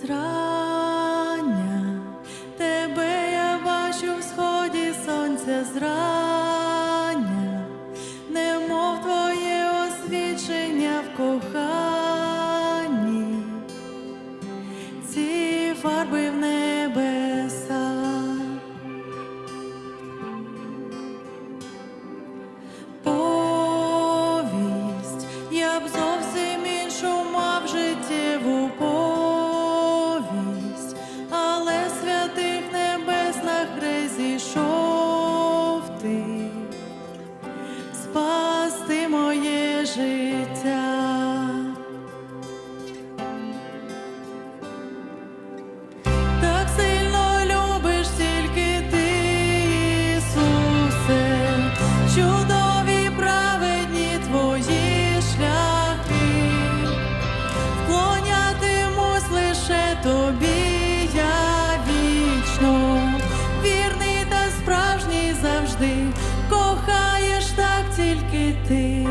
сразу. тільки ти.